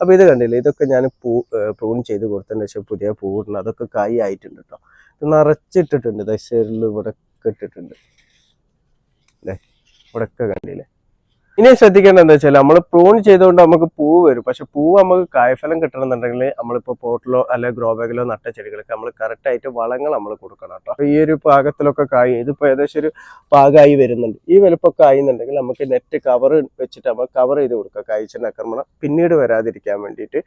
അപ്പോൾ ഇത് കണ്ടില്ലേ? ഇതൊക്കെ ഞാൻ പൂ പ്രൂൺ ചെയ്ത് കൊടുത്തതിന് ശേഷം പുതിയ പൂവിടുന്നു അതൊക്കെ കായി ആയിട്ടുണ്ട് കേട്ടോ നിറച്ചിട്ടിട്ടുണ്ട് ദശരിൽ ഇവിടെ ഇട്ടിട്ടുണ്ട്. അല്ലേ കണ്ടില്ലേ? ഇനി ശ്രദ്ധിക്കേണ്ടത് എന്താ വെച്ചാൽ നമ്മൾ പ്രൂൺ ചെയ്തുകൊണ്ട് നമുക്ക് പൂവ് വരും. പക്ഷെ പൂവ് നമുക്ക് കായ്ഫലം കിട്ടണമെന്നുണ്ടെങ്കിൽ നമ്മളിപ്പോൾ പോട്ടിലോ അല്ലെങ്കിൽ ഗ്രോ ബാഗിലോ നട്ട ചെടികൾക്ക് നമ്മൾ കറക്റ്റ് ആയിട്ട് വളങ്ങൾ നമ്മൾ കൊടുക്കണം കേട്ടോ. ഈ ഒരു പാകത്തിലൊക്കെ കായ് ഇതിപ്പോൾ ഏകദേശം ഒരു പാകമായി വരുന്നുണ്ട്. ഈ വലുപ്പമൊക്കെ ആയിരുന്നുണ്ടെങ്കിൽ നമുക്ക് നെറ്റ് കവർ വെച്ചിട്ട് നമ്മൾ കവർ ചെയ്ത് കൊടുക്കുക കായ്ച്ചിന്റെ ആക്രമണം പിന്നീട് വരാതിരിക്കാൻ വേണ്ടിയിട്ട്.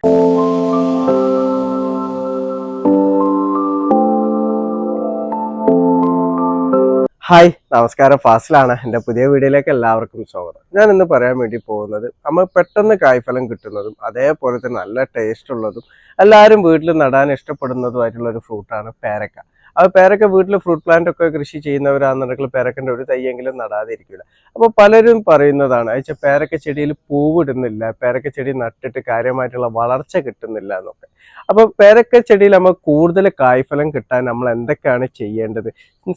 ഹായ്. നമസ്കാരം. ഫാസിലാണ്. എന്റെ പുതിയ വീഡിയോയിലേക്ക് എല്ലാവർക്കും സ്വാഗതം. ഞാൻ ഇന്ന് പറയാൻ വേണ്ടി പോകുന്നത് നമ്മൾ പെട്ടെന്ന് കായ്ഫലം കിട്ടുന്നതും അതേപോലെ തന്നെ നല്ല ടേസ്റ്റ് ഉള്ളതും എല്ലാവരും വീട്ടിൽ നടാൻ ഇഷ്ടപ്പെടുന്നതുമായിട്ടുള്ള ഒരു ഫ്രൂട്ടാണ് പേരക്ക. അത് പേരൊക്കെ വീട്ടിൽ ഫ്രൂട്ട് പ്ലാന്റ് ഒക്കെ കൃഷി ചെയ്യുന്നവരാണെന്നുണ്ടെങ്കിൽ പേരക്കന്റെ ഒരു തയ്യെങ്കിലും നടാതിരിക്കില്ല അപ്പോൾ പലരും പറയുന്നതാണ് അയച്ച പേരക്ക ചെടിയിൽ പൂവിടുന്നില്ല പേരക്ക ചെടി നട്ടിട്ട് കാര്യമായിട്ടുള്ള വളർച്ച കിട്ടുന്നില്ല എന്നൊക്കെ. അപ്പോൾ പേരക്ക ചെടിയിൽ നമ്മൾ കൂടുതൽ കായ്ഫലം കിട്ടാൻ നമ്മൾ എന്തൊക്കെയാണ് ചെയ്യേണ്ടത്?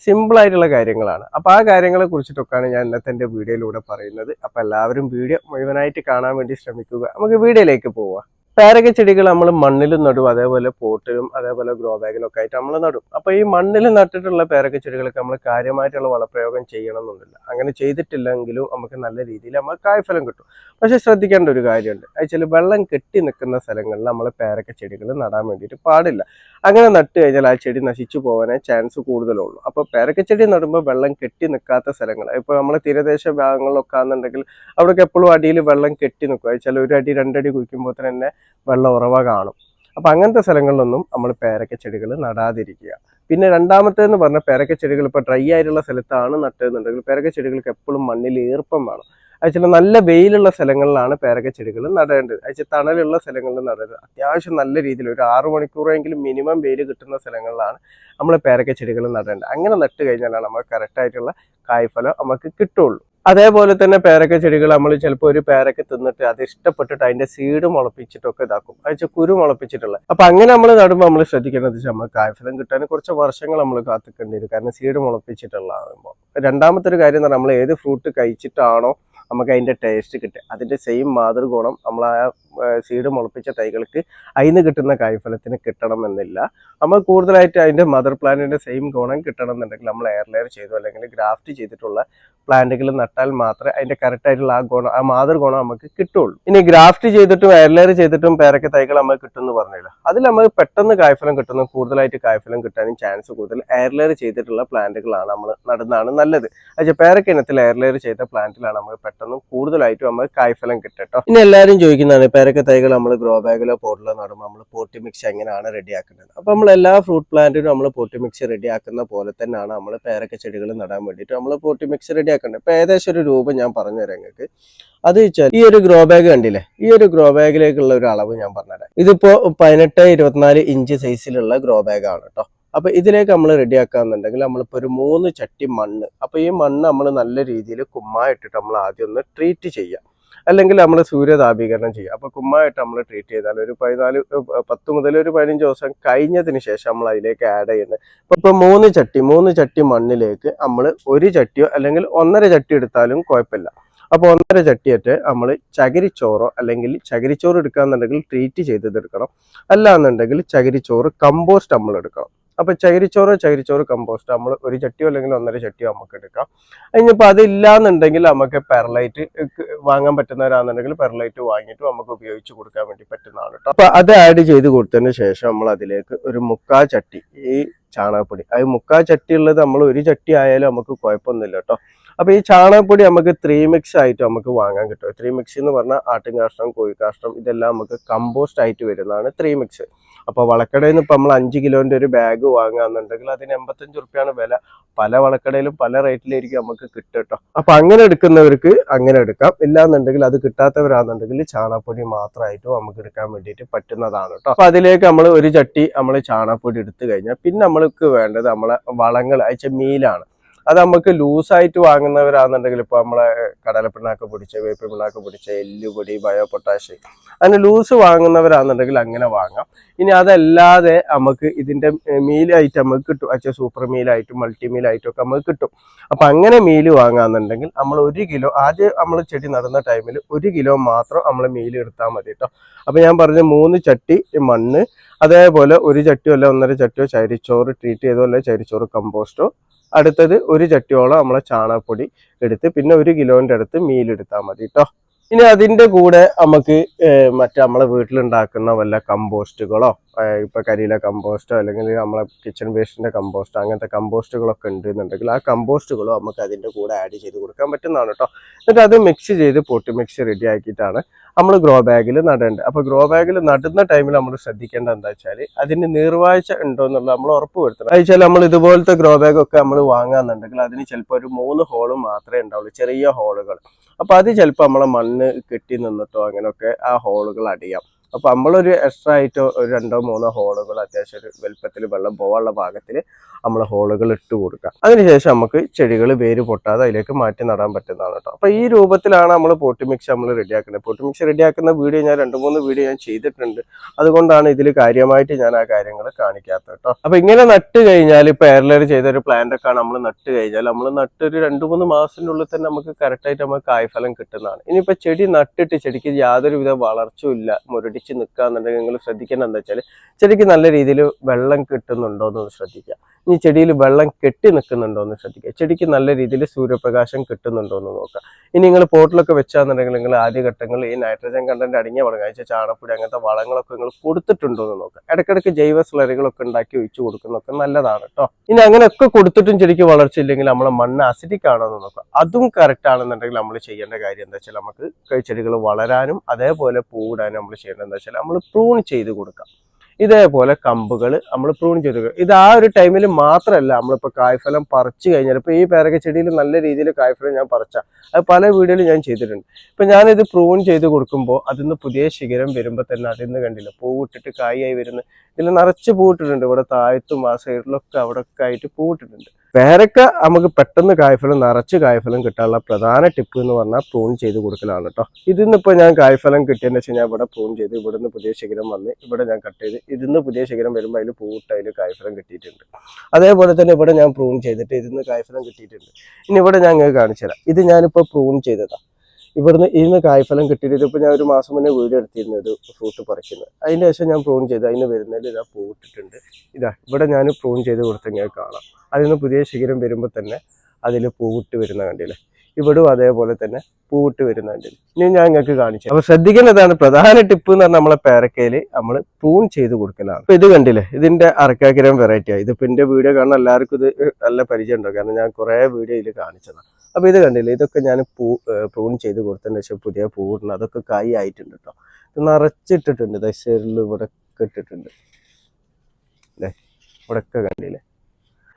സിമ്പിൾ ആയിട്ടുള്ള കാര്യങ്ങളാണ്. അപ്പോൾ ആ കാര്യങ്ങളെ കുറിച്ചിട്ടൊക്കെയാണ് ഞാൻ ഇന്നത്തെ എന്റെ വീഡിയോയിലൂടെ പറയുന്നത്. അപ്പോൾ എല്ലാവരും വീഡിയോ മുഴുവനായിട്ട് കാണാൻ വേണ്ടി ശ്രമിക്കുക. നമുക്ക് വീഡിയോയിലേക്ക് പോവാം. പേരക്ക ചെടികൾ നമ്മൾ മണ്ണിൽ നടും അതേപോലെ പോട്ടിലും അതേപോലെ ഗ്രോ ബാഗിലും ഒക്കെ ആയിട്ട് നമ്മൾ നടും. അപ്പോൾ ഈ മണ്ണിൽ നട്ടിട്ടുള്ള പേരക്ക ചെടികൾക്ക് നമ്മൾ കാര്യമായിട്ടുള്ള വളപ്രയോഗം ചെയ്യണമെന്നൊന്നുമില്ല അങ്ങനെ ചെയ്തിട്ടില്ലെങ്കിലും നമുക്ക് നല്ല രീതിയിൽ നമുക്ക് കായ്ഫലം കിട്ടും. പക്ഷെ ശ്രദ്ധിക്കേണ്ട ഒരു കാര്യമുണ്ട്. വെച്ചാൽ വെള്ളം കെട്ടി നിൽക്കുന്ന സ്ഥലങ്ങളിൽ നമ്മൾ പേരക്ക ചെടികൾ നടാൻ വേണ്ടിയിട്ട് പാടില്ല. അങ്ങനെ നട്ട് കഴിഞ്ഞാൽ ആ ചെടി നശിച്ചു പോകാനേ ചാൻസ് കൂടുതലുള്ളൂ. അപ്പോൾ പേരക്ക ചെടി നടുമ്പോൾ വെള്ളം കെട്ടി നിൽക്കാത്ത സ്ഥലങ്ങൾ ഇപ്പോൾ നമ്മൾ തീരദേശ ഭാഗങ്ങളിലൊക്കെ ആണെന്നുണ്ടെങ്കിൽ അവിടെയൊക്കെ എപ്പോഴും അടിയിൽ വെള്ളം കെട്ടി നിൽക്കുക വെച്ചാൽ ഒരു അടി രണ്ടടി കുഴിക്കുമ്പോൾ തന്നെ വെള്ളം ഉറവ കാണും. അപ്പം അങ്ങനത്തെ സ്ഥലങ്ങളിലൊന്നും നമ്മൾ പേരക്ക ചെടികൾ നടാതിരിക്കുക. പിന്നെ രണ്ടാമത്തേന്ന് പറഞ്ഞ പേരക്ക ചെടികൾ ഇപ്പോൾ ഡ്രൈ ആയിട്ടുള്ള സ്ഥലത്താണ് നട്ടതെന്നുണ്ടെങ്കിൽ പേരക്ക ചെടികൾക്ക് എപ്പോഴും മണ്ണിൽ ഈർപ്പം വേണം. അയച്ചാൽ നല്ല വെയിലുള്ള സ്ഥലങ്ങളിലാണ് പേരക്ക ചെടികൾ നടേണ്ടത്. അയച്ചാൽ തണലുള്ള സ്ഥലങ്ങളിൽ നടരുത് അത്യാവശ്യം നല്ല രീതിയിൽ ഒരു ആറു മണിക്കൂറെങ്കിലും മിനിമം വെയിൽ കിട്ടുന്ന സ്ഥലങ്ങളിലാണ് നമ്മൾ പേരക്ക ചെടികൾ നടേണ്ടത്. അങ്ങനെ നട്ട് കഴിഞ്ഞാലാണ് നമുക്ക് കറക്റ്റായിട്ടുള്ള കായ്ഫലം നമുക്ക് കിട്ടുള്ളൂ. അതേപോലെ തന്നെ പേരക്ക ചെടികൾ നമ്മൾ ചിലപ്പോൾ ഒരു പേരക്ക തിന്നിട്ട് അത് ഇഷ്ടപ്പെട്ടിട്ട് അതിന്റെ സീഡ് മുളപ്പിച്ചിട്ടൊക്കെ ഇതാക്കും. അത് കുരു മുളപ്പിച്ചിട്ടുള്ള അപ്പൊ അങ്ങനെ നമ്മൾ നടുമ്പോൾ നമ്മൾ ശ്രദ്ധിക്കേണ്ടത് നമ്മൾ കായ്ഫലം കിട്ടാൻ കുറച്ച് വർഷങ്ങൾ നമ്മൾ കാത്തിക്കേണ്ടി വരും. കാരണം സീഡ് മുളപ്പിച്ചിട്ടുള്ളതാകുമ്പോൾ രണ്ടാമത്തെ ഒരു കാര്യം എന്ന് പറഞ്ഞാൽ നമ്മൾ ഏത് ഫ്രൂട്ട് കഴിച്ചിട്ടാണോ നമുക്ക് അതിന്റെ ടേസ്റ്റ് കിട്ടുക. അതിന്റെ സെയിം മാതൃഗുണം നമ്മൾ ആ സീഡ് മുളപ്പിച്ച തൈകൾക്ക് അതിന് കിട്ടുന്ന കായ്ഫലത്തിന് കിട്ടണം എന്നില്ല നമ്മൾ കൂടുതലായിട്ട് അതിന്റെ മദർ പ്ലാന്റിന്റെ സെയിം ഗുണം കിട്ടണം എന്നുണ്ടെങ്കിൽ നമ്മൾ എയർ ലെയർ ചെയ്തു അല്ലെങ്കിൽ ഗ്രാഫ്റ്റ് ചെയ്തിട്ടുള്ള പ്ലാന്റുകൾ നട്ടാൽ മാത്രമേ അതിന്റെ കറക്റ്റായിട്ടുള്ള ആ ഗുണം ആ മാതൃ ഗുണം നമുക്ക് കിട്ടുള്ളൂ. ഇനി ഗ്രാഫ്റ്റ് ചെയ്തിട്ടും എയർ ലെയർ ചെയ്തിട്ടും പേരക്ക തൈകൾ നമുക്ക് കിട്ടുമെന്ന് പറഞ്ഞില്ല? അതിൽ നമുക്ക് പെട്ടെന്ന് കായ്ഫലം കിട്ടുന്ന കൂടുതലായിട്ട് കായ്ഫലം കിട്ടാനും ചാൻസ് കൂടുതൽ എയർ ലെയർ ചെയ്തിട്ടുള്ള പ്ലാന്റുകളാണ് നമ്മൾ നടുന്നതാണ് നല്ലത്. പക്ഷേ പേരക്ക ഇനത്തിൽ എയർ ലെയർ ചെയ്ത പ്ലാന്റിലാണ് നമുക്ക് പെട്ടെന്ന് കൂടുതലായിട്ടും നമുക്ക് കായ്ഫലം കിട്ടട്ടോ ഇനി എല്ലാവരും ചോദിക്കുന്നതാണ് പേരക്ക തൈകൾ നമ്മൾ ഗ്രോ ബാഗിലോ പോട്ടിലോ നടുമ്പോൾ നമ്മൾ പോട്ടി മിക്സ് എങ്ങനെയാണ് റെഡിയാക്കുന്നത് അപ്പോൾ നമ്മൾ എല്ലാ ഫ്രൂട്ട് പ്ലാന്റിനും നമ്മൾ പോട്ടി മിക്സ് റെഡിയാക്കുന്ന പോലെ തന്നെയാണ് നമ്മൾ പേരക്ക ചെടികൾ നടാൻ വേണ്ടിയിട്ട് നമ്മൾ പോട്ടി മിക്സ് റെഡിയാക്കേണ്ടത് ഇപ്പോൾ ഏകദേശം ഒരു രൂപം ഞാൻ പറഞ്ഞു തരാം നിങ്ങൾക്ക് അത് വെച്ചാൽ ഈ ഒരു ഗ്രോ ബാഗ് കണ്ടില്ലേ? ഈ ഒരു ഗ്രോ ബാഗിലേക്കുള്ള ഒരു അളവ് ഞാൻ പറഞ്ഞുതരാം. ഇതിപ്പോൾ പതിനെട്ട് ഇരുപത്തിനാല് ഇഞ്ച് സൈസിലുള്ള ഗ്രോ ബാഗ് ആണ് കേട്ടോ അപ്പൊ ഇതിലേക്ക് നമ്മൾ റെഡിയാക്കാന്നുണ്ടെങ്കിൽ നമ്മളിപ്പോ ഒരു മൂന്ന് ചട്ടി മണ്ണ്. അപ്പൊ ഈ മണ്ണ് നമ്മൾ നല്ല രീതിയിൽ കുമ്മായിട്ടിട്ട് നമ്മൾ ആദ്യം ഒന്ന് ട്രീറ്റ് ചെയ്യാം. അല്ലെങ്കിൽ നമ്മൾ സൂര്യതാപീകരണം ചെയ്യുക അപ്പൊ കുമ്മായിട്ട് നമ്മൾ ട്രീറ്റ് ചെയ്താൽ ഒരു പതിനാല് പത്ത് മുതൽ ഒരു പതിനഞ്ച് ദിവസം കഴിഞ്ഞതിന് ശേഷം നമ്മൾ അതിലേക്ക് ആഡ് ചെയ്യുന്നത്. അപ്പൊ ഇപ്പൊ മൂന്ന് ചട്ടി മൂന്ന് ചട്ടി മണ്ണിലേക്ക് നമ്മൾ ഒരു ചട്ടിയോ അല്ലെങ്കിൽ ഒന്നര ചട്ടി എടുത്താലും കുഴപ്പമില്ല. അപ്പോൾ ഒന്നര ചട്ടിയറ്റ് നമ്മൾ ചകിരിച്ചോറോ അല്ലെങ്കിൽ ചകിരിച്ചോറ് എടുക്കാന്നുണ്ടെങ്കിൽ ട്രീറ്റ് ചെയ്തത് എടുക്കണം. അല്ലാന്നുണ്ടെങ്കിൽ ചകിരിച്ചോറ് കമ്പോസ്റ്റ് നമ്മൾ എടുക്കണം. അപ്പൊ ചകിരിച്ചോറ് ചകിരിച്ചോറ് കമ്പോസ്റ്റ് നമ്മൾ ഒരു ചട്ടിയോ അല്ലെങ്കിൽ ഒന്നര ചട്ടിയോ നമുക്ക് എടുക്കാം. ഇനിയിപ്പോൾ അതില്ലാന്നുണ്ടെങ്കിൽ നമുക്ക് പെർലൈറ്റ് വാങ്ങാൻ പറ്റുന്നവരാണെന്നുണ്ടെങ്കിൽ പെർലൈറ്റ് വാങ്ങിയിട്ട് നമുക്ക് ഉപയോഗിച്ച് കൊടുക്കാൻ വേണ്ടി പറ്റുന്നതാണ് കേട്ടോ. അപ്പൊ അത് ആഡ് ചെയ്ത് കൊടുത്തതിന് ശേഷം നമ്മൾ അതിലേക്ക് ഒരു മുക്കാ ചട്ടി ഈ ചാണകപ്പൊടി. അത് മുക്കാ ചട്ടി ഉള്ളത് നമ്മൾ ഒരു ചട്ടി ആയാലും നമുക്ക് കുഴപ്പമൊന്നുമില്ല കേട്ടോ. അപ്പൊ ഈ ചാണകപ്പൊടി നമുക്ക് ത്രീ മിക്സ് ആയിട്ട് നമുക്ക് വാങ്ങാൻ കിട്ടും. ത്രീ മിക്സ് എന്ന് പറഞ്ഞാൽ ആട്ടിൻകാഷ്ടം കോഴിക്കാഷ്ടം ഇതെല്ലാം നമുക്ക് കമ്പോസ്റ്റ് ആയിട്ട് വരുന്നതാണ് ത്രീ മിക്സ് അപ്പൊ വളക്കടയിൽ നിന്ന് ഇപ്പൊ നമ്മൾ അഞ്ച് കിലോന്റെ ഒരു ബാഗ് വാങ്ങുകയെന്നുണ്ടെങ്കിൽ അതിന് എൺപത്തഞ്ച് റുപ്യാണ് വില. പല വളക്കടയിലും പല റേറ്റിലായിരിക്കും നമുക്ക് കേട്ടോ അപ്പൊ അങ്ങനെ എടുക്കുന്നവർക്ക് അങ്ങനെ എടുക്കാം. ഇല്ലാന്നുണ്ടെങ്കിൽ അത് കിട്ടാത്തവരാണെന്നുണ്ടെങ്കിൽ ചാണകപ്പൊടി മാത്രമായിട്ട് നമുക്ക് എടുക്കാൻ വേണ്ടിയിട്ട് പറ്റുന്നതാണ് കേട്ടോ അപ്പൊ അതിലേക്ക് നമ്മൾ ഒരു ചട്ടി നമ്മൾ ചാണകപ്പൊടി എടുത്തു കഴിഞ്ഞാൽ പിന്നെ നമ്മൾക്ക് വേണ്ടത് നമ്മളെ വളങ്ങൾ അയച്ച മീലാണ്. അത് നമുക്ക് ലൂസായിട്ട് വാങ്ങുന്നവരാണെന്നുണ്ടെങ്കിൽ ഇപ്പോൾ നമ്മളെ കടലപ്പിണ്ണാക്ക് പൊടിച്ച വേപ്പ് പിണ്ണാക്ക് പൊടിച്ച എല്ലുപൊടി ബയോ പൊട്ടാഷ് അങ്ങനെ ലൂസ് വാങ്ങുന്നവരാണെന്നുണ്ടെങ്കിൽ അങ്ങനെ വാങ്ങാം. ഇനി അതല്ലാതെ നമുക്ക് ഇതിന്റെ മീലായിട്ട് നമുക്ക് കിട്ടും. അച്ഛാ സൂപ്പർ മീലായിട്ടും മൾട്ടി മീലായിട്ടും ഒക്കെ നമുക്ക് കിട്ടും. അപ്പൊ അങ്ങനെ മീൽ വാങ്ങാന്നുണ്ടെങ്കിൽ നമ്മൾ ഒരു കിലോ ആദ്യം നമ്മൾ ചെടി നടന്ന ടൈമിൽ ഒരു കിലോ മാത്രം നമ്മൾ മീൽ എടുത്താൽ മതി കേട്ടോ അപ്പൊ ഞാൻ പറഞ്ഞ മൂന്ന് ചട്ടി മണ്ണ് അതേപോലെ ഒരു ചട്ടിയോ അല്ല ഒന്നര ചട്ടിയോ ചരിച്ചോറ് ട്രീറ്റ് ചെയ്തോ അല്ലെ ചരിച്ചോറ് കമ്പോസ്റ്റോ അടുത്തത് ഒരു ചട്ടിയോളം നമ്മളെ ചാണകപ്പൊടി എടുത്ത് പിന്നെ ഒരു കിലോന്റെ അടുത്ത് മീലെടുത്താൽ മതി കേട്ടോ ഇനി അതിന്റെ കൂടെ നമുക്ക് മറ്റേ നമ്മളെ വീട്ടിലുണ്ടാക്കുന്ന വല്ല കമ്പോസ്റ്റുകളോ ഇപ്പം കരിയില കമ്പോസ്റ്റോ അല്ലെങ്കിൽ നമ്മളെ കിച്ചൺ വേസ്റ്റിന്റെ കമ്പോസ്റ്റോ അങ്ങനത്തെ കമ്പോസ്റ്റുകളൊക്കെ ഉണ്ട് എന്നുണ്ടെങ്കിൽ ആ കമ്പോസ്റ്റുകളോ നമുക്ക് അതിന്റെ കൂടെ ആഡ് ചെയ്ത് കൊടുക്കാൻ പറ്റുന്നതാണ് കേട്ടോ എന്നിട്ട് അത് മിക്സ് ചെയ്ത് പൊട്ടി മിക്സ് റെഡി ആക്കിയിട്ടാണ് നമ്മൾ ഗ്രോ ബാഗിൽ നടേണ്ടത് അപ്പോൾ ഗ്രോ ബാഗിൽ നടുന്ന ടൈമിൽ നമ്മൾ ശ്രദ്ധിക്കേണ്ടത് എന്താ വെച്ചാൽ അതിന് നീർവാഴ്ച ഉണ്ടോ എന്നുള്ളത് നമ്മൾ ഉറപ്പ് വരുത്തണം. അത് വെച്ചാൽ നമ്മൾ ഇതുപോലത്തെ ഗ്രോ ബാഗ് ഒക്കെ നമ്മൾ വാങ്ങാന്നുണ്ടെങ്കിൽ അതിന് ചിലപ്പോൾ ഒരു മൂന്ന് ഹോൾ മാത്രമേ ഉണ്ടാവുള്ളൂ ചെറിയ ഹോളുകൾ അപ്പോൾ അത് ചിലപ്പോൾ നമ്മളെ മണ്ണ് കെട്ടി നിന്നിട്ടോ അങ്ങനെയൊക്കെ ആ ഹോളുകൾ അടിയാം. അപ്പൊ നമ്മളൊരു എക്സ്ട്രാ ആയിട്ട് ഒരു രണ്ടോ മൂന്നോ ഹോളുകൾ അത്യാവശ്യം ഒരു വലുപ്പത്തിൽ വെള്ളം പോകാനുള്ള ഭാഗത്തിൽ നമ്മൾ ഹോളുകൾ ഇട്ട് കൊടുക്കുക. അതിനുശേഷം നമുക്ക് ചെടികൾ വേര് പൊട്ടാതെ അതിലേക്ക് മാറ്റി നടാൻ പറ്റുന്നതാണ് കേട്ടോ. അപ്പൊ ഈ രൂപത്തിലാണ് നമ്മൾ പോട്ടി മിക്സ് നമ്മൾ റെഡിയാക്കുന്നത്. പോട്ടി മിക്സ് റെഡിയാക്കുന്ന വീഡിയോ ഞാൻ രണ്ട് മൂന്ന് വീഡിയോ ഞാൻ ചെയ്തിട്ടുണ്ട്. അതുകൊണ്ടാണ് ഇതിൽ കാര്യമായിട്ട് ഞാൻ ആ കാര്യങ്ങൾ കാണിക്കാത്തത് കേട്ടോ. അപ്പൊ ഇങ്ങനെ നട്ട് കഴിഞ്ഞാൽ ഇപ്പൊ എയർലെയർ ചെയ്ത ഒരു പ്ലാന്റ് ഒക്കെ നമ്മൾ നട്ട് കഴിഞ്ഞാൽ നമ്മൾ നട്ട് ഒരു രണ്ട് മൂന്ന് മാസത്തിനുള്ളിൽ തന്നെ നമുക്ക് കറക്റ്റ് ആയിട്ട് നമുക്ക് കായ്ഫലം കിട്ടുന്നതാണ്. ഇനിയിപ്പോ ചെടി നട്ടിട്ട് ചെടിക്ക് യാതൊരു യാതൊരുവിധ വളർച്ചയും ഇല്ല. മുരടിച്ച് നിൽക്കാന്നുണ്ടെങ്കിൽ നിങ്ങൾ ശ്രദ്ധിക്കേണ്ടത് എന്താ വെച്ചാൽ ചെടിക്ക് നല്ല രീതിയിൽ വെള്ളം കിട്ടുന്നുണ്ടോ എന്ന് ശ്രദ്ധിക്കുക. ഇനി ചെടിയിൽ വെള്ളം കെട്ടി നിൽക്കുന്നുണ്ടോ എന്ന് ശ്രദ്ധിക്കുക. ചെടിക്ക് നല്ല രീതിയിൽ സൂര്യപ്രകാശം കിട്ടുന്നുണ്ടോ എന്ന് നോക്കുക. ഇനി നിങ്ങൾ പോട്ടിലൊക്കെ വെച്ചാന്നുണ്ടെങ്കിൽ നിങ്ങൾ ആദ്യ ഘട്ടങ്ങളിൽ ഈ നൈട്രജൻ കണ്ടന്റ് അടങ്ങിയ കഴിച്ച ചാണപ്പൊടി അങ്ങനത്തെ വളങ്ങളൊക്കെ നിങ്ങൾ കൊടുത്തിട്ടുണ്ടോ എന്ന് നോക്കുക. ഇടയ്ക്കിടയ്ക്ക് ജൈവ സ്ലറികളൊക്കെ ഉണ്ടാക്കി ഒഴിച്ചു കൊടുക്കുന്നതൊക്കെ നല്ലതാണ് കേട്ടോ ഇനി അങ്ങനെയൊക്കെ കൊടുത്തിട്ടും ചെടിക്ക് വളർച്ച ഇല്ലെങ്കിൽ നമ്മളെ മണ്ണ് അസിഡിക് ആണോ എന്ന് നോക്കുക. അതും കറക്റ്റ് ആണെന്നുണ്ടെങ്കിൽ നമ്മൾ ചെയ്യേണ്ട കാര്യം എന്താ വെച്ചാൽ നമുക്ക് ചെടികൾ വളരാനും അതേപോലെ പൂവിടാനും നമ്മൾ ചെയ്യേണ്ടത് എന്താ വെച്ചാൽ നമ്മൾ പ്രൂൺ ചെയ്ത് കൊടുക്കാം. ഇതേപോലെ കമ്പുകൾ നമ്മൾ പ്രൂൺ ചെയ്ത് കൊടുക്കുക ഇത് ആ ഒരു ടൈമിൽ മാത്രമല്ല നമ്മളിപ്പോൾ കായ്ഫലം പറിച്ചു കഴിഞ്ഞാൽ ഇപ്പോൾ ഈ പേരക്ക ചെടിയിൽ നല്ല രീതിയിൽ കായ്ഫലം ഞാൻ പറിച്ച. അത് പല വീഡിയോയിലും ഞാൻ ചെയ്തിട്ടുണ്ട്. ഇപ്പം ഞാനിത് പ്രൂൺ ചെയ്ത് കൊടുക്കുമ്പോൾ അതിൽ നിന്ന് പുതിയ ശിഖരം വരുമ്പോൾ തന്നെ അതിൽ നിന്ന് കണ്ടില്ല? പൂവിട്ടിട്ട് കായായി വരുന്നത് ഇതിൽ നിറച്ച് പൂവിട്ടിട്ടുണ്ട്. ഇവിടെ താഴത്തും ആ സൈഡിലൊക്കെ അവിടെ ഒക്കെ ആയിട്ട് പൂവിട്ടിട്ടുണ്ട്. പേരക്ക നമുക്ക് പെട്ടെന്ന് കായ്ഫലം നിറച്ച് കായ്ഫലം കിട്ടാനുള്ള പ്രധാന ടിപ്പ് എന്ന് പറഞ്ഞാൽ പ്രൂൺ ചെയ്ത് കൊടുക്കലാണ് കേട്ടോ ഇതിന്നിപ്പോൾ ഞാൻ കായ്ഫലം കിട്ടിയെന്ന് വെച്ച് കഴിഞ്ഞാൽ ഇവിടെ പ്രൂൺ ചെയ്ത് ഇവിടെ നിന്ന് പുതിയ ശിഖരം വന്ന് ഇവിടെ ഞാൻ കട്ട് ചെയ്ത് ഇതിന്ന് പുതിയ ശിഖരം വരുമ്പോൾ അതിൽ പൂവിട്ട് അതിൽ കായ്ഫലം കിട്ടിയിട്ടുണ്ട്. അതേപോലെ തന്നെ ഇവിടെ ഞാൻ പ്രൂൺ ചെയ്തിട്ട് ഇതിന്ന് കായ്ഫലം കിട്ടിയിട്ടുണ്ട്. ഇനി ഇവിടെ ഞാൻ കാണിച്ചു തരാം ഇത് ഞാനിപ്പോൾ പ്രൂൺ ചെയ്തതാ. ഇവിടുന്ന് ഇതിന് കായ്ഫലം കിട്ടിയിട്ട് ഇതിപ്പോൾ ഞാൻ ഒരു മാസം മുന്നേ വീട് എടുത്തിരുന്നു ഇത് ഫ്രൂട്ട് പറിക്കുന്നത്. അതിന്റെ ശേഷം ഞാൻ പ്രൂൺ ചെയ്ത് അതിന് വരുന്നതിൽ ഇതാ പൂവിട്ടിട്ടുണ്ട് ഇതാ ഇവിടെ ഞാൻ പ്രൂൺ ചെയ്ത് കൊടുത്തെങ്കിൽ കാണാം. അതിൽ നിന്ന് പുതിയ ശിഖരം വരുമ്പോൾ തന്നെ അതിൽ പൂവിട്ട് വരുന്ന കണ്ടില്ലേ? ഇവിടും അതേപോലെ തന്നെ പൂവിട്ട് വരുന്നുണ്ട്. ഇനി ഞാൻ നിങ്ങൾക്ക് കാണിച്ചു അപ്പൊ ശ്രദ്ധിക്കേണ്ടതാണ് പ്രധാന ടിപ്പ് എന്ന് പറഞ്ഞാൽ നമ്മളെ പേരക്കയിൽ നമ്മൾ പ്രൂൺ ചെയ്ത് കൊടുക്കലാണ്. അപ്പൊ ഇത് കണ്ടില്ലേ? ഇതിന്റെ അറക്കാക്കിരം വെറൈറ്റിയാണ് ഇത് ഇതിപ്പോ എന്റെ വീഡിയോ കാണുന്ന എല്ലാവർക്കും ഇത് നല്ല പരിചയം ഉണ്ടാവും. കാരണം ഞാൻ കുറെ വീഡിയോ ഇതിൽ കാണിച്ചതാണ് അപ്പൊ ഇത് കണ്ടില്ലേ? ഇതൊക്കെ ഞാൻ പൂ പ്രൂൺ ചെയ്ത് കൊടുത്തതിന് ശേഷം പുതിയ പൂവിടണം അതൊക്കെ കൈ ആയിട്ടുണ്ട് കേട്ടോ ഇത് നിറച്ചിട്ടിട്ടുണ്ട്. ദശരിൽ ഇവിടെ ഇട്ടിട്ടുണ്ട്. അല്ലേ ഇവിടെ കണ്ടില്ലേ?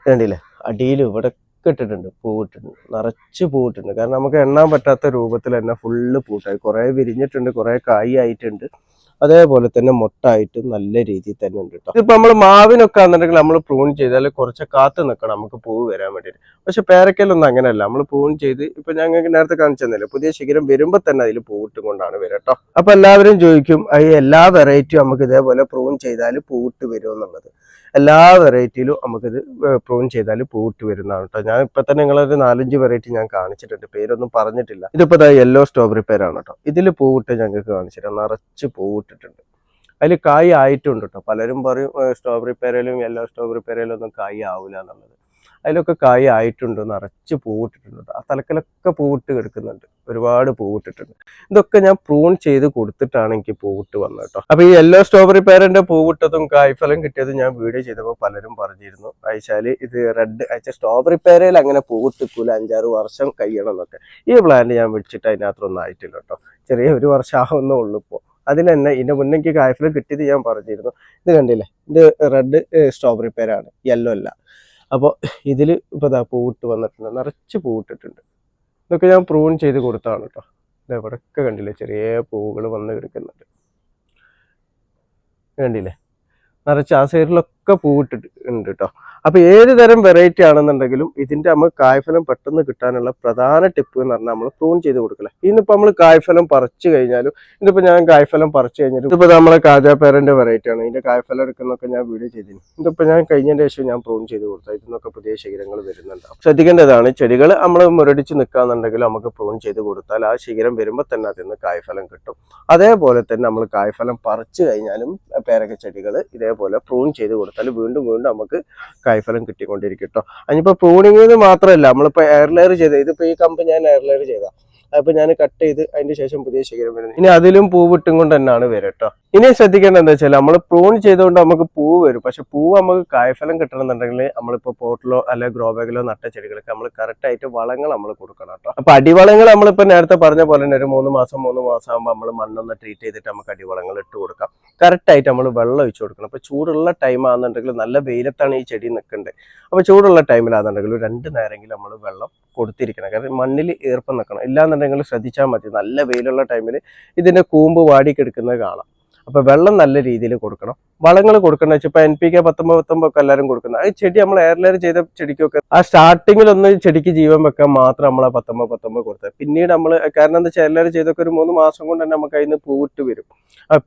കണ്ടില്ലേ? അടിയിൽ ഇവിടെ ഇട്ടിട്ടുണ്ട് പൂവിട്ടിട്ടുണ്ട് നിറച്ച് പൂവിട്ടുണ്ട് കാരണം നമുക്ക് എണ്ണാൻ പറ്റാത്ത രൂപത്തിൽ തന്നെ ഫുള്ള് പൂട്ടായി. കുറേ വിരിഞ്ഞിട്ടുണ്ട് കുറേ കായ് ആയിട്ടുണ്ട്. അതേപോലെ തന്നെ മൊട്ടായിട്ട് നല്ല രീതിയിൽ തന്നെ ഉണ്ട് കേട്ടോ ഇപ്പൊ നമ്മൾ മാവിനൊക്കെ ആണെന്നുണ്ടെങ്കിൽ നമ്മൾ പ്രൂൺ ചെയ്താൽ കുറച്ച് കാത്തു നിൽക്കണം നമുക്ക് പൂവ് വരാൻ വേണ്ടിയിട്ട്. പക്ഷെ പേരക്കയിലൊന്നും അങ്ങനെയല്ല. നമ്മൾ പ്രൂൺ ചെയ്ത് ഇപ്പൊ ഞങ്ങൾക്ക് നേരത്തെ കാണിച്ചു പുതിയ ശിഖരം വരുമ്പോൾ തന്നെ അതിൽ പൂവിട്ടും കൊണ്ടാണ് വരിക കേട്ടോ അപ്പൊ എല്ലാവരും ചോദിക്കും ഈ എല്ലാ വെറൈറ്റിയും നമുക്ക് ഇതേപോലെ പ്രൂൺ ചെയ്താൽ പൂവിട്ട് വരും എന്നുള്ളത്? എല്ലാ വെറൈറ്റിയിലും നമുക്കിത് പ്രൂൺ ചെയ്താൽ പൂട്ട് വരുന്നതാണ് കേട്ടോ ഞാൻ ഇപ്പൊ തന്നെ നിങ്ങളൊരു നാലഞ്ച് വെറൈറ്റി ഞാൻ കാണിച്ചിട്ടുണ്ട്. പേരൊന്നും പറഞ്ഞിട്ടില്ല. ഇതിപ്പോ യെല്ലോ സ്ട്രോബെറി പേരാണ് കേട്ടോ ഇതിൽ പൂവിട്ട് ഞങ്ങൾക്ക് കാണിച്ചിട്ട് നിറച്ച് പൂവിട്ടിട്ടുണ്ട്. അതിൽ കായ് ആയിട്ടുണ്ട് കേട്ടോ പലരും പറയും സ്ട്രോബെറി പേരയിലും യെല്ലോ സ്ട്രോബെറി പേരയിലും ഒന്നും കായ് ആവില്ല എന്നുള്ളത്. അതിലൊക്കെ കായ് ആയിട്ടുണ്ട് നിറച്ച് പൂവിട്ടിട്ടുണ്ട്. ആ തലക്കലൊക്കെ പൂവിട്ട് കിടക്കുന്നുണ്ട്. ഒരുപാട് പൂവിട്ടിട്ടുണ്ട്. ഇതൊക്കെ ഞാൻ പ്രൂൺ ചെയ്ത് കൊടുത്തിട്ടാണ് എനിക്ക് പൂവിട്ട് വന്നത് കേട്ടോ. അപ്പൊ ഈ യെല്ലോ സ്ട്രോബെറി പേരന്റെ പൂവിട്ടതും കായ്ഫലം കിട്ടിയതും ഞാൻ വീഡിയോ ചെയ്തപ്പോൾ പലരും പറഞ്ഞിരുന്നു. അയച്ചാൽ ഇത് റെഡ് അയച്ച സ്ട്രോബെറി പേരയിൽ അങ്ങനെ പൂവിട്ടിക്കൂല അഞ്ചാറ് വർഷം കഴിയണം എന്നൊക്കെ. ഈ പ്ലാന്റ് ഞാൻ വെച്ചിട്ട് അതിനകത്തൊന്നും ആയിട്ടില്ല കേട്ടോ. ചെറിയ ഒരു വർഷം ആവുന്നേ ഉള്ളൂ ഇപ്പോൾ അതിന് തന്നെ ഇതിന്റെ മുന്നേ എനിക്ക് കായ്ഫലം കിട്ടിയത് ഞാൻ പറഞ്ഞിരുന്നു. ഇത് കണ്ടില്ലേ? ഇത് റെഡ് സ്ട്രോബെറി പേരാണ് യെല്ലോ അല്ല. അപ്പോൾ ഇതിൽ ഇപ്പോൾ ഇതാ പൂവിട്ട് വന്നിട്ടുണ്ട്. നിറച്ച് പൂവിട്ടിട്ടുണ്ട്. ഇതൊക്കെ ഞാൻ പ്രൂൺ ചെയ്ത് കൊടുത്താണ് കേട്ടോ ഇത് എവിടെയൊക്കെ കണ്ടില്ലേ? ചെറിയ പൂവുകൾ വന്ന് കിടക്കുന്നുണ്ട്. കണ്ടില്ലേ? നിറച്ച് ആ സൈഡിലൊക്കെ പൂവിട്ടിട്ട് ഉണ്ട് കേട്ടോ അപ്പൊ ഏത് തരം വെറൈറ്റി ആണെന്നുണ്ടെങ്കിലും ഇതിന്റെ നമ്മൾ കായ്ഫലം പെട്ടെന്ന് കിട്ടാനുള്ള പ്രധാന ടിപ്പ് എന്ന് പറഞ്ഞാൽ നമ്മൾ പ്രൂൺ ചെയ്ത് കൊടുക്കില്ല ഇന്നിപ്പോ നമ്മൾ കായ്ഫലം പറിച്ചു കഴിഞ്ഞാലും ഇതിപ്പോ ഞാൻ കായ്ഫലം പറിച്ചു കഴിഞ്ഞാലും ഇതിപ്പോ നമ്മളെ കാജാപ്പേരന്റെ വെറൈറ്റി ആണ്. ഇതിന്റെ കായ്ഫലം എടുക്കുന്നൊക്കെ ഞാൻ വീഡിയോ ചെയ്തിരുന്നു ഇതിപ്പോ ഞാൻ കഴിഞ്ഞതിന്റെ ശേഷം ഞാൻ പ്രൂൺ ചെയ്ത് കൊടുത്തു ഇതിനൊക്കെ പുതിയ ശിഖരങ്ങൾ വരുന്നുണ്ട്. ശ്രദ്ധിക്കേണ്ടതാണ് ചെടികൾ നമ്മൾ മുരടിച്ച് നിൽക്കാന്നുണ്ടെങ്കിൽ നമുക്ക് പ്രൂൺ ചെയ്ത് കൊടുത്താൽ ആ ശിഖരം വരുമ്പോൾ തന്നെ അതിൽ നിന്ന് കായ്ഫലം കിട്ടും. അതേപോലെ തന്നെ നമ്മൾ കായ്ഫലം പറിച്ചു കഴിഞ്ഞാലും പേരക്ക ചെടികൾ ഇതേപോലെ പ്രൂൺ ചെയ്ത് കൊടുത്താൽ വീണ്ടും വീണ്ടും നമുക്ക് കായ്ഫലം കിട്ടിക്കൊണ്ടിരിക്കും കേട്ടോ അതിനിപ്പോ പ്രൂണിങ്ങിന് മാത്രമല്ല നമ്മളിപ്പോ എയർ ലെയർ ചെയ്ത ഇതിപ്പോ ഈ കമ്പ് ഞാൻ എയർ ലെയർ ചെയ്ത. അപ്പൊ ഞാൻ കട്ട് ചെയ്ത് അതിന്റെ ശേഷം പുതിയ ശേഖരം വരുന്നത്. ഇനി അതിലും പൂവിട്ടും കൊണ്ട് തന്നെയാണ് വരും കേട്ടോ ഇനി ശ്രദ്ധിക്കേണ്ടത് എന്താ വെച്ചാൽ നമ്മൾ പ്രൂൺ ചെയ്തുകൊണ്ട് നമുക്ക് പൂവ് വരും. പക്ഷെ പൂവ് നമുക്ക് കായ്ഫലം കിട്ടണമെന്നുണ്ടെങ്കിൽ നമ്മളിപ്പോ പോട്ടിലോ അല്ലെങ്കിൽ ഗ്രോ ബാഗിലോ നട്ട ചെടികൾക്ക് നമ്മൾ കറക്റ്റ് ആയിട്ട് വളങ്ങൾ നമ്മൾ കൊടുക്കണം കേട്ടോ അപ്പൊ അടിവളങ്ങൾ നമ്മളിപ്പോ നേരത്തെ പറഞ്ഞ പോലെ തന്നെ ഒരു മൂന്ന് മാസം മൂന്ന് മാസം ആകുമ്പോൾ നമ്മൾ മണ്ണൊന്ന് ട്രീറ്റ് ചെയ്തിട്ട് നമുക്ക് അടിവളങ്ങൾ ഇട്ട് കൊടുക്കാം. കറക്റ്റ് ആയിട്ട് നമ്മൾ വെള്ളം ഒഴിച്ചു കൊടുക്കണം. അപ്പൊ ചൂടുള്ള ടൈം ആണെന്നുണ്ടെങ്കിൽ നല്ല വെയിലത്താണ് ഈ ചെടി നിൽക്കേണ്ടത് അപ്പൊ ചൂടുള്ള ടൈമിലാണെന്നുണ്ടെങ്കിൽ രണ്ട് നേരമെങ്കിലും നമ്മൾ വെള്ളം കൊടുത്തിരിക്കണം. കാരണം മണ്ണിൽ ഈർപ്പം നിൽക്കണം ഇല്ലാന്നുണ്ടെങ്കിൽ ശ്രദ്ധിച്ചാൽ മതി. നല്ല വെയിലുള്ള ടൈമിൽ ഇതിന്റെ കൂമ്പ് വാടിക്കെടുക്കുന്നത് കിടക്കുന്നത് കാണാം. അപ്പൊ വെള്ളം നല്ല രീതിയിൽ കൊടുക്കണം. വളങ്ങൾ കൊടുക്കണം. വെച്ചാൽ ഇപ്പൊ എൻ പി കെ പത്തൊമ്പത് പത്തൊമ്പത് ഒക്കെ എല്ലാവരും കൊടുക്കുന്നത് അത് ചെടി നമ്മൾ എയർ ലെയർ ചെയ്ത ചെടിക്കൊക്കെ ആ സ്റ്റാർട്ടിങ്ങിൽ ഒന്ന് ചെടിക്ക് ജീവൻ വെക്കാൻ മാത്രം നമ്മൾ ആ പത്തൊമ്പത് പത്തൊമ്പത് കൊടുത്തത്. പിന്നീട് നമ്മൾ കാരണം എന്താ വെച്ചാൽ എയർ ചെയ്തൊക്കെ ഒരു മൂന്ന് മാസം കൊണ്ട് തന്നെ നമുക്ക് അതിന് പൂവിട്ട് വരും.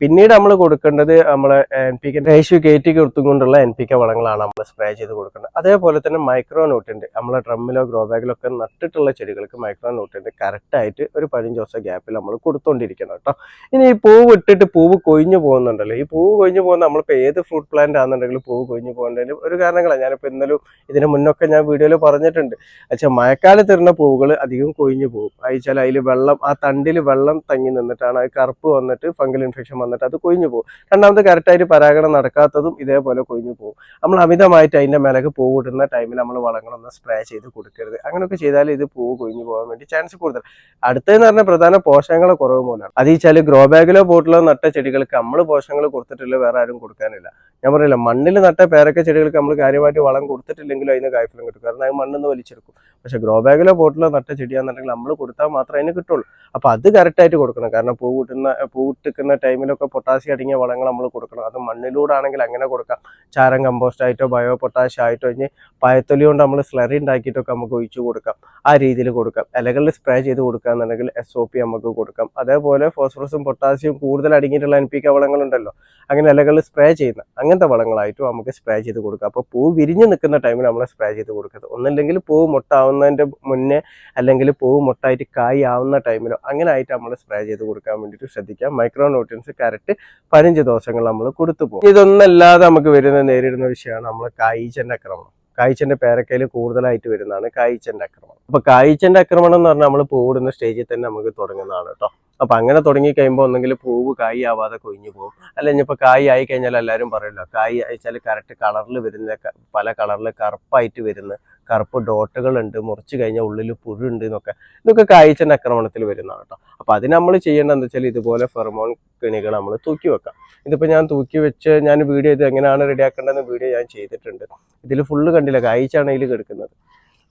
പിന്നീട് നമ്മൾ കൊടുക്കേണ്ടത് നമ്മളെ എൻ പി കെ റേഷ്യൂ കയറ്റി കൊടുത്തുകൊണ്ടുള്ള എൻ പി കെ വളങ്ങളാണ് നമ്മൾ സ്പ്രേ ചെയ്ത് കൊടുക്കേണ്ടത് അതേപോലെ തന്നെ മൈക്രോ ന്യൂട്രന്റ് നമ്മളെ ഡ്രമ്മിലോ ഗ്രോ ബാഗിലോ ഒക്കെ നട്ടിട്ടുള്ള ചെടികൾക്ക് മൈക്രോ ന്യൂട്രന്റ് കറക്റ്റായിട്ട് ഒരു പതിനഞ്ച് ദിവസം ഗ്യാപ്പിൽ നമ്മൾ കൊടുത്തോണ്ടിരിക്കണം കേട്ടോ. ഇനി ഈ പൂവ് ഇട്ടിട്ട് പൂവ് കൊഴിഞ്ഞു പോകുന്നുണ്ടല്ലോ. ഈ പൂവ് കൊഴിഞ്ഞു പോകുന്ന നമ്മളിപ്പോൾ ഏത് ഫ്രൂട്ട് പ്ലാന്റ് ആണെന്നുണ്ടെങ്കിലും പൂവ് കൊഴിഞ്ഞു പോകേണ്ടതിന് ഒരു കാരണങ്ങളാണ്. ഞാനിപ്പോൾ ഇന്നലും ഇതിന് മുന്നൊക്കെ ഞാൻ വീഡിയോയിൽ പറഞ്ഞിട്ടുണ്ട്. പക്ഷെ മഴക്കാലത്ത് ഇരുന്ന പൂവുകൾ അധികം കൊഴിഞ്ഞു പോകും. അയച്ചാൽ അതിൽ വെള്ളം ആ തണ്ടിൽ വെള്ളം തങ്ങി നിന്നിട്ടാണ് അത് കറുപ്പ് വന്നിട്ട് ഫംഗൽ ഇൻഫെക്ഷൻ വന്നിട്ട് അത് കൊഴിഞ്ഞു പോകും. രണ്ടാമത് കറക്റ്റായിട്ട് പരാഗണം നടക്കാത്തതും ഇതേപോലെ കൊഴിഞ്ഞു പോകും. നമ്മൾ അമിതമായിട്ട് അതിന്റെ മേലേക്ക് പൂവിടുന്ന ടൈമിൽ നമ്മൾ വളങ്ങളൊന്ന് സ്പ്രേ ചെയ്ത് കൊടുക്കരുത്. അങ്ങനെയൊക്കെ ചെയ്താൽ ഇത് പൂവ് കൊഴിഞ്ഞു പോകാൻ വേണ്ടി ചാൻസ് കൂടുതൽ. അടുത്തതെന്ന് പറഞ്ഞാൽ പ്രധാന പോഷകങ്ങളെ കുറവ് മൂലമാണ്. അത് ഗ്രോ ബാഗിലോ ബോട്ടിലോ നട്ട ചെടികൾക്ക് നമ്മൾ പോഷകങ്ങൾ കൊടുത്തിട്ടില്ല വേറെ ആരും കൊടുക്കാനില്ല. ഞാൻ പറയില്ല മണ്ണിൽ നട്ട പേരക്ക ചെടികൾക്ക് നമ്മൾ കാര്യമായിട്ട് വളം കൊടുത്തിട്ടില്ലെങ്കിലും അതിന് കായ്ഫലം കിട്ടും. കാരണം അത് മണ്ണിന്ന് വലിച്ചെടുക്കും. പക്ഷെ ഗ്രോ ബാഗിലോ പോട്ടിലോ നട്ട ചെടിയാണെന്നുണ്ടെങ്കിൽ നമ്മൾ കൊടുത്താൽ മാത്രമേ അതിന് കിട്ടുള്ളൂ. അപ്പോൾ അത് കറക്റ്റായിട്ട് കൊടുക്കണം. കാരണം പൂ കിട്ടുന്ന പൂ കിട്ടുന്ന ടൈമിലൊക്കെ പൊട്ടാസ്യം അടങ്ങിയ വളങ്ങൾ നമ്മൾ കൊടുക്കണം. അത് മണ്ണിലൂടെ ആണെങ്കിൽ അങ്ങനെ കൊടുക്കാം. ചാരം കമ്പോസ്റ്റ് ആയിട്ടോ ബയോ പൊട്ടാഷ് ആയിട്ടോ ഇനി പയത്തൊലി കൊണ്ട് നമ്മൾ സ്ലറി ഉണ്ടാക്കിയിട്ടൊക്കെ നമുക്ക് ഒഴിച്ചു കൊടുക്കാം. ആ രീതിയിൽ കൊടുക്കാം. ഇലകളിൽ സ്പ്രേ ചെയ്ത് കൊടുക്കുകയാണെന്നുണ്ടെങ്കിൽ എസ് ഒ പി നമുക്ക് കൊടുക്കാം. അതേപോലെ ഫോസ്ഫറസും പൊട്ടാസ്യവും കൂടുതൽ അടങ്ങിയിട്ടുള്ള എൻ പി വളങ്ങളുണ്ടല്ലോ. അങ്ങനെ ഇലകളിൽ സ്പ്രേ ചെയ്യുന്ന അങ്ങനത്തെ വളങ്ങളായിട്ടും നമുക്ക് സ്പ്രേ ചെയ്ത് കൊടുക്കുക അപ്പോൾ പൂ വിരിഞ്ഞ് നിൽക്കുന്ന ടൈമിൽ നമ്മൾ സ്പ്രേ ചെയ്ത് കൊടുക്കുന്നത് ഒന്നല്ലെങ്കിൽ പൂ മുട്ടാവുന്നതിന്റെ മുന്നേ അല്ലെങ്കിൽ പൂ മുട്ടായിട്ട് കായ് ആവുന്ന ടൈമിലോ അങ്ങനെ ആയിട്ട് നമ്മൾ സ്പ്രേ ചെയ്ത് കൊടുക്കാൻ വേണ്ടിയിട്ട് ശ്രദ്ധിക്കാം. മൈക്രോ ന്യൂട്രിയൻസ് കറക്റ്റ് പതിനഞ്ച് ദിവസങ്ങൾ നമ്മൾ കൊടുത്തു പോകും. ഇതൊന്നല്ലാതെ നമുക്ക് വരുന്ന നേരിടുന്ന വിഷയമാണ് നമ്മൾ കായ്ച്ചന്റെ ആക്രമണം. കായ്ച്ചന്റെ പേരക്കയിൽ കൂടുതലായിട്ട് വരുന്നതാണ് കായ്ച്ചന്റെ ആക്രമണം. അപ്പോൾ കായ്ച്ചന്റെ അക്രമണം എന്ന് പറഞ്ഞാൽ നമ്മൾ പൂവിടുന്ന സ്റ്റേജിൽ തന്നെ നമുക്ക് തുടങ്ങുന്നതാണ് കേട്ടോ. അപ്പൊ അങ്ങനെ തുടങ്ങി കഴിയുമ്പോൾ ഒന്നെങ്കിൽ പൂവ് കായ് ആവാതെ കൊഴിഞ്ഞു പോകും. അല്ല ഇനിയിപ്പോ കായ് ആയി കഴിഞ്ഞാൽ എല്ലാവരും പറയല്ലോ കായ് അയച്ചാൽ കറക്റ്റ് കളറിൽ വരുന്ന പല കളറിൽ കറുപ്പായിട്ട് വരുന്ന കറുപ്പ് ഡോട്ടുകൾ ഉണ്ട് മുറിച്ച് കഴിഞ്ഞാൽ ഉള്ളിൽ പുഴുണ്ട് എന്നൊക്കെ. ഇതൊക്കെ കായ്ച്ചന്റെ ആക്രമണത്തിൽ വരുന്നതാണ് കേട്ടോ. അപ്പൊ അതിന് നമ്മൾ ചെയ്യേണ്ടത് എന്താ വെച്ചാൽ ഇതുപോലെ ഫെർമോൺ കിണികൾ നമ്മൾ തൂക്കി വെക്കാം. ഇതിപ്പോ ഞാൻ തൂക്കി വെച്ച് ഞാൻ വീഡിയോ ഇത് എങ്ങനെയാണ് റെഡിയാക്കേണ്ടതെന്ന് വീഡിയോ ഞാൻ ചെയ്തിട്ടുണ്ട്. ഇതിൽ ഫുള്ള് കണ്ടില്ല കായ്ച്ചാണ് കിടക്കുന്നത്.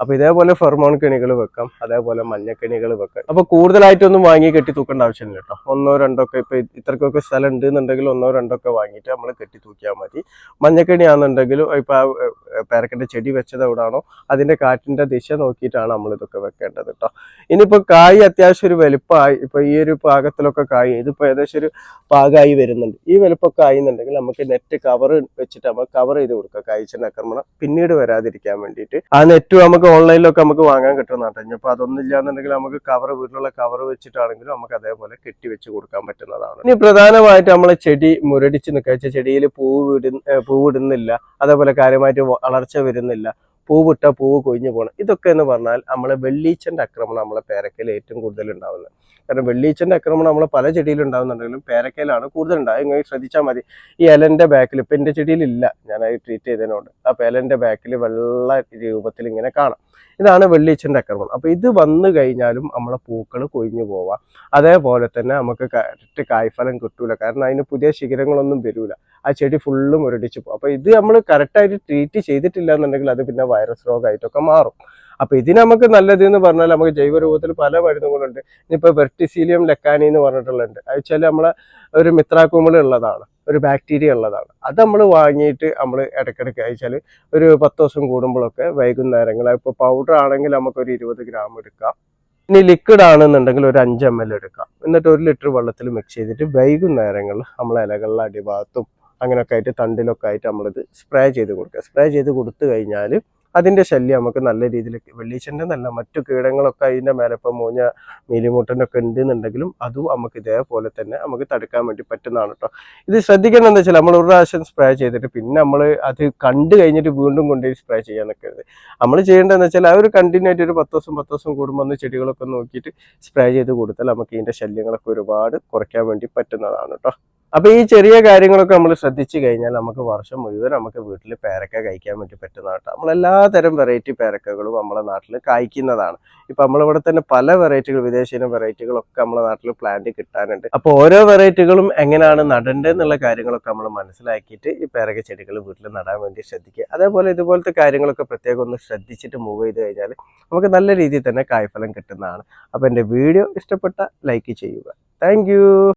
അപ്പൊ ഇതേപോലെ ഫെർമോൺ കെണികൾ വെക്കാം അതേപോലെ മഞ്ഞക്കെണികൾ വെക്കാം. അപ്പൊ കൂടുതലായിട്ടൊന്നും വാങ്ങി കെട്ടി തൂക്കേണ്ട ആവശ്യമില്ല കേട്ടോ. ഒന്നോ രണ്ടോ ഒക്കെ ഇപ്പൊ ഇത്രക്കൊക്കെ സ്ഥലം ഉണ്ട് എന്നുണ്ടെങ്കിൽ ഒന്നോ രണ്ടോ ഒക്കെ വാങ്ങിയിട്ട് നമ്മൾ കെട്ടി തൂക്കിയാൽ മതി. മഞ്ഞക്കെണി ആണെന്നുണ്ടെങ്കിലും ഇപ്പൊ ആ ചെടി വെച്ചത് എവിടാണോ അതിന്റെ കാറ്റിന്റെ ദിശ നോക്കിയിട്ടാണ് നമ്മൾ ഇതൊക്കെ വെക്കേണ്ടത് കേട്ടോ. ഇനിയിപ്പോ കായ് അത്യാവശ്യം ഒരു വലുപ്പമായി ഇപ്പൊ ഈ ഒരു പാകത്തിലൊക്കെ കായ് ഇതിപ്പോ ഏകദേശം ഒരു പാകമായി വരുന്നുണ്ട്. ഈ വലുപ്പമൊക്കെ ആയിന്നുണ്ടെങ്കിൽ നമുക്ക് നെറ്റ് കവർ വെച്ചിട്ട് നമ്മൾ കവർ ചെയ്ത് കൊടുക്കുക കായ്ച്ചന്റെ ആക്രമണം പിന്നീട് വരാതിരിക്കാൻ വേണ്ടിയിട്ട്. ആ നെറ്റ് നമുക്ക് ഓൺലൈനിലൊക്കെ നമുക്ക് വാങ്ങാൻ കിട്ടുന്നതാണ് ഇനിയിപ്പോ അതൊന്നും ഇല്ലാന്നുണ്ടെങ്കിൽ നമുക്ക് കവർ വീട്ടിലുള്ള കവർ വെച്ചിട്ടാണെങ്കിലും നമുക്ക് അതേപോലെ കെട്ടി വെച്ച് കൊടുക്കാൻ പറ്റുന്നതാണ്. ഇനി പ്രധാനമായിട്ട് നമ്മളെ ചെടി മുരടിച്ച് നിൽക്കുക ചെടിയിൽ പൂവ് വിടുന്ന പൂവിടുന്നില്ല അതേപോലെ കാര്യമായിട്ട് വളർച്ച വരുന്നില്ല. പൂവിട്ട പൂവ് കൊഴിഞ്ഞു പോകണം ഇതൊക്കെ എന്ന് പറഞ്ഞാൽ നമ്മളെ വെള്ളീച്ചന്റെ ആക്രമണം നമ്മളെ പേരക്കയിൽ ഏറ്റവും കൂടുതൽ ഉണ്ടാവുന്നത്. കാരണം വെള്ളീച്ചന്റെ ആക്രമണം നമ്മളെ പല ചെടിയിലും ഉണ്ടാകുന്നുണ്ടെങ്കിലും പേരക്കയിലാണ് കൂടുതൽ ഉണ്ടാവുക. ഇങ്ങനെ ശ്രദ്ധിച്ചാൽ മതി. ഈ ഇലന്റെ ബാക്കിൽ ഇപ്പം എന്റെ ചെടിയിലില്ല ഞാനത് ട്രീറ്റ് ചെയ്തതിനോട്. അപ്പോൾ ഇലന്റെ ബാക്കിൽ വെള്ള രൂപത്തിൽ ഇങ്ങനെ കാണാം. ഇതാണ് വെള്ളീച്ചന്റെ അക്രമം. അപ്പൊ ഇത് വന്നു കഴിഞ്ഞാലും നമ്മളെ പൂക്കൾ കൊഴിഞ്ഞു പോവാം. അതേപോലെ തന്നെ നമുക്ക് കറക്റ്റ് കായ്ഫലം കിട്ടൂല. കാരണം അതിന് പുതിയ ശിഖരങ്ങളൊന്നും വരൂല. ആ ചെടി ഫുള്ള് മുരടിച്ച് പോകും അപ്പൊ ഇത് നമ്മൾ കറക്റ്റായിട്ട് ട്രീറ്റ് ചെയ്തിട്ടില്ല എന്നുണ്ടെങ്കിൽ അത് പിന്നെ വൈറസ് രോഗമായിട്ടൊക്കെ മാറും. അപ്പൊ ഇതിന് നമുക്ക് നല്ലത് എന്ന് പറഞ്ഞാൽ നമുക്ക് ജൈവ രൂപത്തിൽ പല മരുന്നുകളുണ്ട് ഇനിയിപ്പോ വെർട്ടിസീലിയം ലെക്കാനി എന്ന് പറഞ്ഞിട്ടുള്ളുണ്ട് അത് വെച്ചാൽ നമ്മളെ ഒരു ഉള്ളതാണ്. ഒരു ബാക്ടീരിയ ഉള്ളതാണ്. അത് നമ്മൾ വാങ്ങിയിട്ട് നമ്മൾ ഇടയ്ക്കിടയ്ക്ക് അയച്ചാൽ ഒരു പത്ത് ദിവസം കൂടുമ്പോഴൊക്കെ വൈകുന്നേരങ്ങൾ ഇപ്പോൾ പൗഡർ ആണെങ്കിൽ നമുക്കൊരു ഇരുപത് ഗ്രാം എടുക്കാം. ഇനി ലിക്വിഡ് ആണെന്നുണ്ടെങ്കിൽ ഒരു അഞ്ച് എം എൽ എടുക്കാം. എന്നിട്ട് ഒരു ലിറ്റർ വെള്ളത്തിൽ മിക്സ് ചെയ്തിട്ട് വൈകുന്നേരങ്ങളിൽ നമ്മൾ ഇലകളിലെ അടിഭാഗത്തും അങ്ങനെയൊക്കെ ആയിട്ട് തണ്ടിലൊക്കെ ആയിട്ട് നമ്മളിത് സ്പ്രേ ചെയ്ത് കൊടുക്കുക. സ്പ്രേ ചെയ്ത് കൊടുത്തു കഴിഞ്ഞാൽ അതിന്റെ ശല്യം നമുക്ക് നല്ല രീതിയിൽ വെള്ളീച്ചന്റെ നല്ല മറ്റു കീടങ്ങളൊക്കെ അതിന്റെ മേലെ ഇപ്പോൾ മൂഞ്ഞ മീലിമുട്ടന്റെ ഒക്കെ ഉണ്ടെന്നുണ്ടെങ്കിലും അതും നമുക്ക് ഇതേപോലെ തന്നെ നമുക്ക് തടുക്കാൻ വേണ്ടി പറ്റുന്നതാണ് കേട്ടോ ഇത് ശ്രദ്ധിക്കേണ്ടതെന്ന് വെച്ചാൽ നമ്മൾ ഒരു പ്രാവശ്യം സ്പ്രേ ചെയ്തിട്ട് പിന്നെ നമ്മൾ അത് കണ്ടു കഴിഞ്ഞിട്ട് വീണ്ടും കൊണ്ടുപോയി സ്പ്രേ ചെയ്യാൻ നിൽക്കരുത് നമ്മൾ ചെയ്യേണ്ടതെന്ന് വെച്ചാൽ ആ ഒരു കണ്ടിന്യൂ ആയിട്ട് ഒരു പത്ത് ദിവസം പത്ത് ദിവസം കൂടുമ്പോൾ ഒന്ന് ചെടികളൊക്കെ നോക്കിയിട്ട് സ്പ്രേ ചെയ്ത് കൊടുത്താൽ നമുക്ക് ഇതിന്റെ ശല്യങ്ങളൊക്കെ ഒരുപാട് കുറയ്ക്കാൻ വേണ്ടി പറ്റുന്നതാണ് കേട്ടോ അപ്പൊ ഈ ചെറിയ കാര്യങ്ങളൊക്കെ നമ്മൾ ശ്രദ്ധിച്ചു കഴിഞ്ഞാൽ നമുക്ക് വർഷം മുഴുവൻ നമുക്ക് വീട്ടിൽ പേരക്ക കഴിക്കാൻ വേണ്ടി പറ്റുന്നതാണ് നമ്മൾ എല്ലാ തരം വെറൈറ്റി പേരക്കകളും നമ്മളെ നാട്ടിൽ കായ്ക്കുന്നതാണ്. ഇപ്പൊ നമ്മളിവിടെ തന്നെ പല വെറൈറ്റികൾ വിദേശീയ വെറൈറ്റികളൊക്കെ നമ്മളെ നാട്ടിൽ പ്ലാന്റ് കിട്ടാനുണ്ട്. അപ്പൊ ഓരോ വെറൈറ്റികളും എങ്ങനെയാണ് നടേണ്ടത് എന്നുള്ള കാര്യങ്ങളൊക്കെ നമ്മൾ മനസ്സിലാക്കിയിട്ട് ഈ പേരക്ക ചെടികൾ വീട്ടിൽ നടാൻ വേണ്ടി ശ്രദ്ധിക്കുക. അതേപോലെ ഇതുപോലത്തെ കാര്യങ്ങളൊക്കെ പ്രത്യേകം ഒന്ന് ശ്രദ്ധിച്ചിട്ട് മൂവ് ചെയ്ത് കഴിഞ്ഞാൽ നമുക്ക് നല്ല രീതിയിൽ തന്നെ കായ്ഫലം കിട്ടുന്നതാണ്. അപ്പൊ എന്റെ വീഡിയോ ഇഷ്ടപ്പെട്ട ലൈക്ക് ചെയ്യുക. താങ്ക്